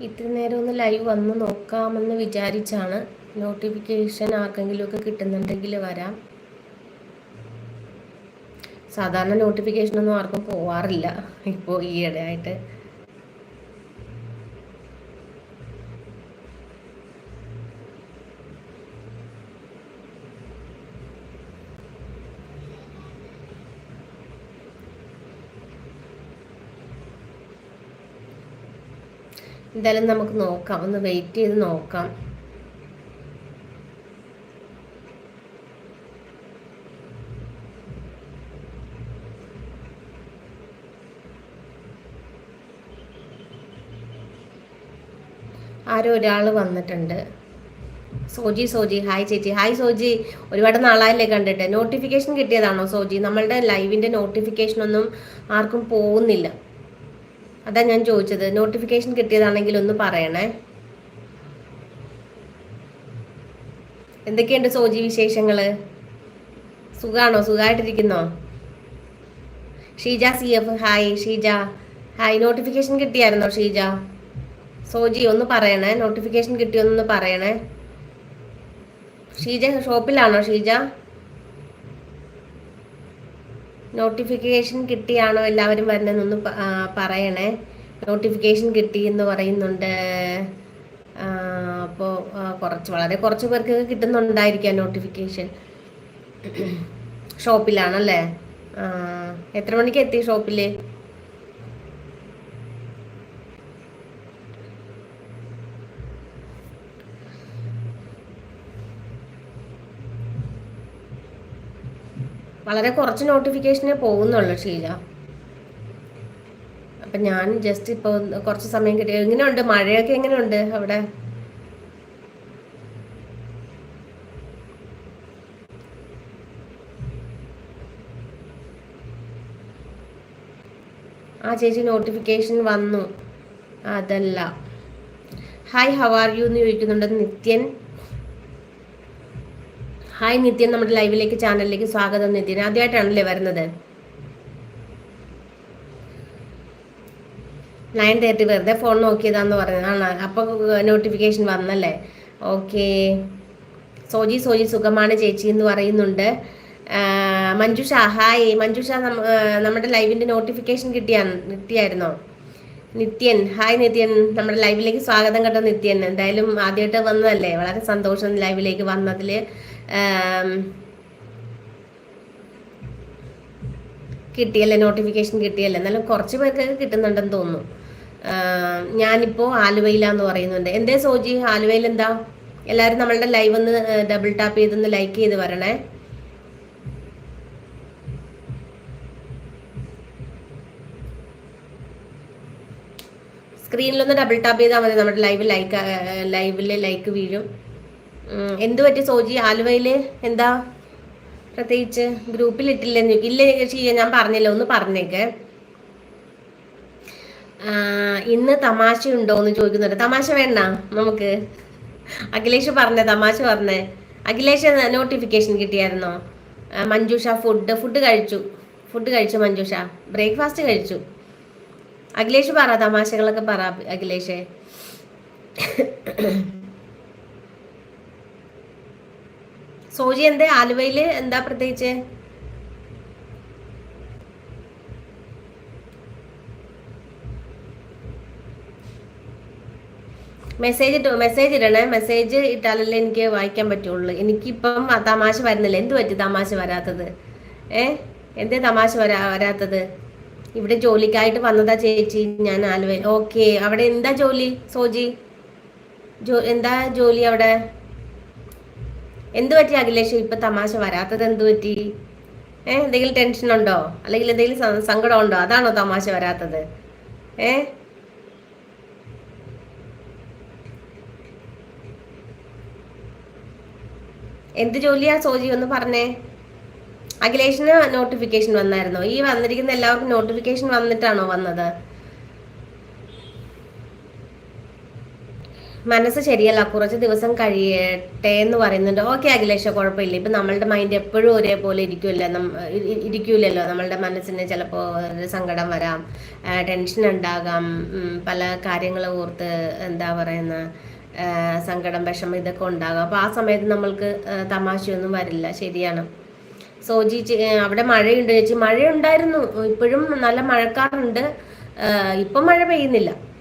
ഇത്തിരി നേരം ഒന്ന് ലൈവ് വന്ന് നോക്കാമെന്ന് വിചാരിച്ചാണ് നോട്ടിഫിക്കേഷൻ ആർക്കെങ്കിലുമൊക്കെ കിട്ടുന്നുണ്ടെങ്കിൽ വരാം. സാധാരണ നോട്ടിഫിക്കേഷനൊന്നും ആർക്കും പോവാറില്ല. ഇപ്പോൾ ഈയിടെയായിട്ട് എന്തായാലും നമുക്ക് നോക്കാം. ഒന്ന് വെയിറ്റ് ചെയ്ത് നോക്കാം. ആരോ ഒരാൾ വന്നിട്ടുണ്ട്. സോജി സോജി. ഹായ് ചേച്ചി. ഹായ് സോജി. ഒരുപാട് നാളായില്ലേ കണ്ടിട്ട്. നോട്ടിഫിക്കേഷൻ കിട്ടിയതാണോ സോജി? നമ്മളുടെ ലൈവിന്റെ നോട്ടിഫിക്കേഷൻ ഒന്നും ആർക്കും പോകുന്നില്ല. അതാ ഞാൻ ചോദിച്ചത്. നോട്ടിഫിക്കേഷൻ കിട്ടിയതാണെങ്കിൽ ഒന്ന് പറയണേ. എന്തൊക്കെയുണ്ട് സോജി വിശേഷങ്ങൾ? സുഖാണോ? സുഖമായിട്ടിരിക്കുന്നോ Sheeja C F hi Sheeja. Hi notification കിട്ടിയായിരുന്നോ Sheeja? Soji ഒന്ന് പറയണേ. നോട്ടിഫിക്കേഷൻ കിട്ടിയൊന്ന് പറയണേ. ഷീജ ഷോപ്പിലാണോ ഷീജ? നോട്ടിഫിക്കേഷൻ കിട്ടിയാണോ എല്ലാവരും വരുന്നതെന്നൊന്ന് പറയണേ. നോട്ടിഫിക്കേഷൻ കിട്ടി എന്ന് പറയുന്നുണ്ട് അപ്പോൾ കുറച്ച് വളരെ കുറച്ച് പേർക്ക് കിട്ടുന്നുണ്ടായിരിക്കാം നോട്ടിഫിക്കേഷൻ. ഷോപ്പിലാണല്ലേ? എത്ര മണിക്ക് എത്തി ഷോപ്പിൽ വളരെ കുറച്ച് നോട്ടിഫിക്കേഷനെ പോകുന്നുള്ളൂ ഷീല. അപ്പം ഞാൻ ജസ്റ്റ് ഇപ്പോൾ കുറച്ച് സമയം കിട്ടി എങ്ങനെയുണ്ട്? മഴയൊക്കെ എങ്ങനെയുണ്ട് അവിടെ? ആ ചേച്ചി നോട്ടിഫിക്കേഷൻ വന്നു. അതല്ല. ഹായ് ഹവ് ആർ യു എന്ന് ചോദിക്കുന്നുണ്ട് നിത്യൻ. ഹായ് നിത്യൻ നമ്മുടെ ലൈവിലേക്ക് ചാനലിലേക്ക് സ്വാഗതം നിത്യൻ ആദ്യമായിട്ടാണല്ലേ വരുന്നത്? നയൻ തേർട്ടി വെറുതെ ഫോൺ നോക്കിയതാന്ന് പറഞ്ഞതാണ്. അപ്പോൾ നോട്ടിഫിക്കേഷൻ വന്നല്ലേ? ഓക്കെ സോജി സോജി സുഖമാണ് ചേച്ചി എന്ന് പറയുന്നുണ്ട്. മഞ്ജുഷ ഹായ്. മഞ്ജുഷ നമ്മുടെ ലൈവിന്റെ നോട്ടിഫിക്കേഷൻ കിട്ടിയാ കിട്ടിയായിരുന്നോ? നിത്യൻ ഹായ് നിത്യൻ നമ്മുടെ ലൈവിലേക്ക് സ്വാഗതം കേട്ടോ നിത്യൻ എന്തായാലും ആദ്യമായിട്ട് വന്നതല്ലേ? വളരെ സന്തോഷം ലൈവിലേക്ക് വന്നതിൽ കിട്ടിയല്ലേ നോട്ടിഫിക്കേഷൻ കിട്ടിയല്ലേ. എന്നാലും കുറച്ച് പേർക്കൊക്കെ കിട്ടുന്നുണ്ടെന്ന് തോന്നുന്നു. ഞാനിപ്പോൾ ആലുവയിലാന്ന് പറയുന്നുണ്ട്. എന്തേ സോജി? ആലുവയിൽ എന്താ? എല്ലാവരും നമ്മളുടെ ലൈവ് ഒന്ന് ഡബിൾ ടാപ്പ് ചെയ്തൊന്ന് ലൈക്ക് ചെയ്ത് വരണേ. സ്ക്രീനിലൊന്ന് ഡബിൾ ടാപ്പ് ചെയ്താൽ മതി. നമ്മുടെ ലൈവ് ലൈക്ക് ലൈവിൽ ലൈക്ക് വീഴും. എന്ത് പറ്റി സോജി? ആലുവയിൽ എന്താ? പ്രത്യേകിച്ച് ഗ്രൂപ്പിൽ ഇട്ടില്ലെന്ന് ഇല്ല ഞാൻ പറഞ്ഞല്ലോ. ഒന്ന് പറഞ്ഞേക്ക്. ഇന്ന് തമാശ ഉണ്ടോ എന്ന് ചോദിക്കുന്നുണ്ട്. തമാശ വേണ്ട നമുക്ക്. അഖിലേഷ് പറഞ്ഞേ തമാശ പറഞ്ഞേ. അഖിലേഷ് നോട്ടിഫിക്കേഷൻ കിട്ടിയായിരുന്നോ? മഞ്ജുഷ ഫുഡ് ഫുഡ് കഴിച്ചു. ഫുഡ് കഴിച്ചു മഞ്ജുഷ? ബ്രേക്ക്ഫാസ്റ്റ് കഴിച്ചു. അഖിലേഷ് പറ തമാശകളൊക്കെ പറ അഖിലേഷേ. സോജി എന്താ ആലുവയിൽ എന്താ പ്രത്യേകിച്ച്? മെസ്സേജ് ഇട്ടു മെസ്സേജ് ഇടണേ. മെസ്സേജ് ഇട്ടാലല്ലേ എനിക്ക് വായിക്കാൻ പറ്റുള്ളൂ. എനിക്കിപ്പം തമാശ വരുന്നില്ല. എന്ത് പറ്റി തമാശ വരാത്തത്? ഏ? എന്തേ തമാശ വരാ വരാത്തത്? ഇവിടെ ജോലിക്കായിട്ട് വന്നതാ ചേച്ചി ഞാൻ ആലുവയിൽ. ഓക്കെ അവിടെ എന്താ ജോലി സോജി? ജോ എന്താ ജോലി അവിടെ? എന്ത് പറ്റി അഖിലേഷ്? ഇപ്പൊ തമാശ വരാത്തത് എന്ത് പറ്റി? ഏ എന്തെങ്കിലും ടെൻഷൻ ഉണ്ടോ? അല്ലെങ്കിൽ എന്തെങ്കിലും സങ്കടം ഉണ്ടോ? അതാണോ തമാശ വരാത്തത്? ഏ? എന്ത് ജോലിയാ സോജി ഒന്ന് പറഞ്ഞേ? അഖിലേഷിന് നോട്ടിഫിക്കേഷൻ വന്നായിരുന്നോ? ഈ വന്നിരിക്കുന്ന എല്ലാവർക്കും നോട്ടിഫിക്കേഷൻ വന്നിട്ടാണോ വന്നത്? മനസ്സ് ശരിയല്ല. കുറച്ച് ദിവസം കഴിയട്ടെ എന്ന് പറയുന്നുണ്ട്. ഓക്കെ അഖിലേഷ കുഴപ്പമില്ല. ഇപ്പം നമ്മളുടെ മൈൻഡ് എപ്പോഴും ഒരേപോലെ ഇരിക്കില്ല. ഇരിക്കൂലല്ലോ. നമ്മളുടെ മനസ്സിന് ചിലപ്പോൾ സങ്കടം വരാം. ടെൻഷൻ ഉണ്ടാകാം. പല കാര്യങ്ങൾ ഓർത്ത് എന്താ പറയുന്ന സങ്കടം വിഷമം ഇതൊക്കെ ഉണ്ടാകാം. അപ്പോൾ ആ സമയത്ത് നമ്മൾക്ക് തമാശയൊന്നും വരില്ല. ശരിയാണ്. സോജി അവിടെ മഴയുണ്ട് ചേച്ചി. മഴയുണ്ടായിരുന്നു. ഇപ്പോഴും നല്ല മഴക്കാറുണ്ട്. ഇപ്പം മഴ പെയ്യുന്നില്ല.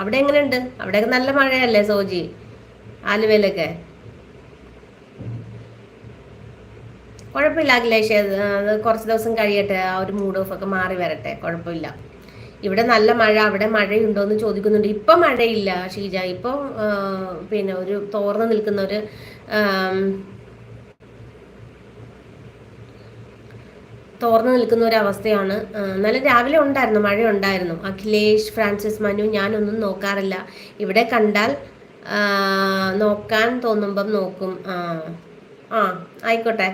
അവിടെ എങ്ങനെയുണ്ട്? അവിടെ നല്ല മഴയല്ലേ സോജി? ആലുവയിലൊക്കെ? കുഴപ്പമില്ല അഖിലേഷ് അത് കുറച്ച് ദിവസം കഴിയട്ടെ ആ ഒരു മൂഡ് ഓഫ് ഒക്കെ മാറി വരട്ടെ കുഴപ്പമില്ല. ഇവിടെ നല്ല മഴ അവിടെ മഴയുണ്ടോ എന്ന് ചോദിക്കുന്നുണ്ട്. ഇപ്പം മഴയില്ല ഷീജ. ഇപ്പം പിന്നെ ഒരു തോർന്ന് നിൽക്കുന്ന ഒരു തോർന്നു നിൽക്കുന്ന ഒരു അവസ്ഥയാണ് നല്ല രാവിലെ ഉണ്ടായിരുന്നു മഴ ഉണ്ടായിരുന്നു അഖിലേഷ് ഫ്രാൻസിസ് മനു ഞാനൊന്നും നോക്കാറില്ല. ഇവിടെ കണ്ടാൽ നോക്കാൻ തോന്നുമ്പം നോക്കും. ആ ആയിക്കോട്ടെ.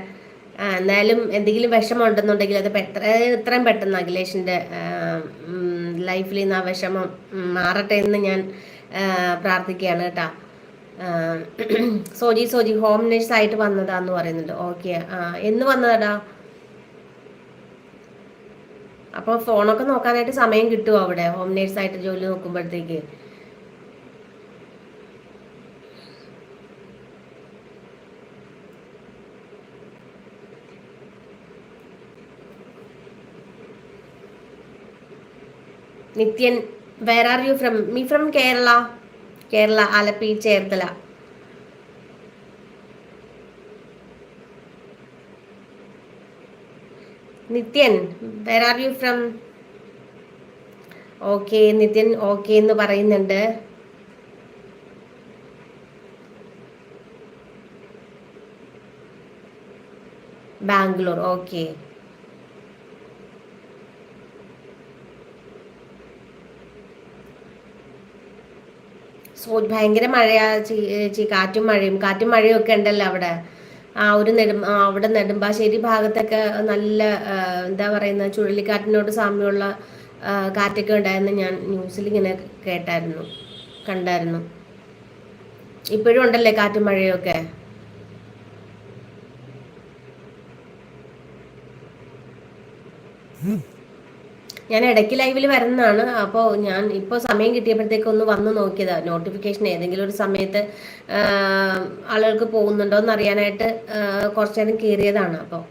എന്നാലും എന്തെങ്കിലും വിഷമം ഉണ്ടെന്നുണ്ടെങ്കിൽ അത് പെട്ട ഇത്രയും പെട്ടെന്ന് അഖിലേഷിന്റെ ലൈഫിൽ നിന്ന് ആ വിഷമം മാറട്ടെ എന്ന് ഞാൻ പ്രാർത്ഥിക്കുകയാണ് കേട്ടോ. സോജി സോജി ഹോം നേഴ്സ് ആയിട്ട് വന്നതാന്ന് പറയുന്നുണ്ട്. ഓക്കെ. എന്ന് വന്നതാടാ? അപ്പോൾ ഫോണൊക്കെ നോക്കാനായിട്ട് സമയം കിട്ടുമോ അവിടെ? ഹോം നേഴ്സായിട്ട് ജോലി നോക്കുമ്പോഴത്തേക്ക്. Nithyan where are you from me from Kerala Kerala Alleppey Cherthala. Nithyan where are you from okay Nithyan okay എന്ന് പറയുന്നുണ്ട്. ബാംഗ്ലൂർ ഓക്കെ സോ ഭയങ്കര മഴയാ ചീ കാറ്റും മഴയും കാറ്റും മഴയും ഒക്കെ ഉണ്ടല്ലോ അവിടെ. ആ ഒരു നെടും അവിടെ നെടുമ്പാശ്ശേരി ഭാഗത്തൊക്കെ നല്ല എന്താ പറയുന്ന ചുഴലിക്കാറ്റിനോട് സാമ്യമുള്ള കാറ്റൊക്കെ ഉണ്ടായിരുന്നു ഞാൻ ന്യൂസിൽ ഇങ്ങനെ കേട്ടായിരുന്നു കണ്ടായിരുന്നു. ഇപ്പോഴും ഉണ്ടല്ലേ കാറ്റും മഴയൊക്കെ ഞാൻ ഇടയ്ക്ക് ലൈവിൽ വരുന്നതാണ്. അപ്പോൾ ഞാൻ ഇപ്പോൾ സമയം കിട്ടിയപ്പോഴത്തേക്ക് ഒന്ന് വന്ന് നോക്കിയതാ. നോട്ടിഫിക്കേഷൻ ഏതെങ്കിലും ഒരു സമയത്ത് ആളുകൾക്ക് പോകുന്നുണ്ടോ എന്ന് അറിയാനായിട്ട് കുറച്ചു നേരം കയറിയതാണ്. അപ്പോൾ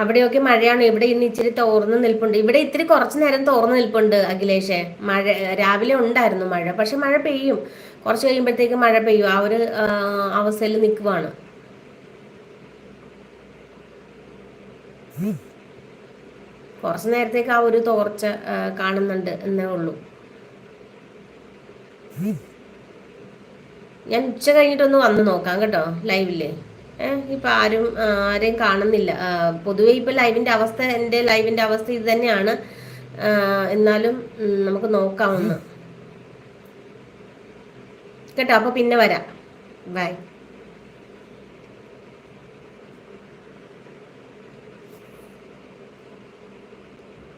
അവിടെയൊക്കെ മഴയാണ്. ഇവിടെ ഇന്ന് ഇച്ചിരി തോർന്ന് നിൽപ്പുണ്ട്. ഇവിടെ ഇത്തിരി കുറച്ച് നേരം തോർന്ന് നിൽപ്പുണ്ട് അഖിലേഷേ. മഴ രാവിലെ ഉണ്ടായിരുന്നു മഴ. പക്ഷെ മഴ പെയ്യും. കുറച്ച് കഴിയുമ്പോഴത്തേക്ക് മഴ പെയ്യും. ആ ഒരു അവസ്ഥയിൽ നിൽക്കുവാണ്. കുറച്ച് നേരത്തേക്ക് ആ ഒരു തോർച്ച കാണുന്നുണ്ട് എന്നേ ഉള്ളൂ. ഞാൻ ഉച്ച കഴിഞ്ഞിട്ടൊന്ന് വന്ന് നോക്കാം കേട്ടോ ലൈവിൽ. ഇപ്പം ആരും ആരെയും കാണുന്നില്ല. പൊതുവെ ഇപ്പം ലൈവിന്റെ അവസ്ഥ എന്റെ ലൈവിന്റെ അവസ്ഥ ഇത് തന്നെയാണ്. എന്നാലും നമുക്ക് നോക്കാവുന്ന. കേട്ടോ അപ്പോൾ പിന്നെ വരാം. ബൈ.